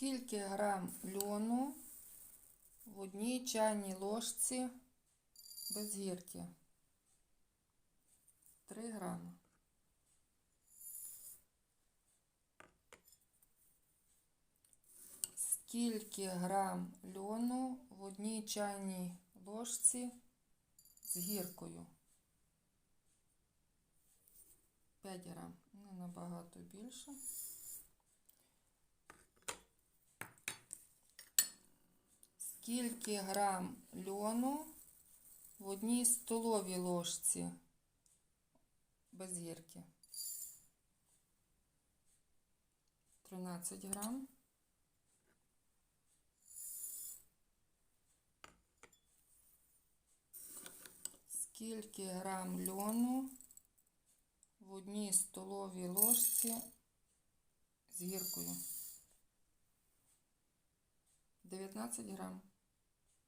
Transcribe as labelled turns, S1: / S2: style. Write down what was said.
S1: Скільки грам льону в одній чайній ложці без гірки? 3 грами. Скільки грам льону в одній чайній ложці з гіркою? 5 грам. Не набагато більше. Скільки грам льону в одній столовій ложці без гірки? 13 грам. Скільки грам льону в одній столовій ложці з гіркою? 19 грам.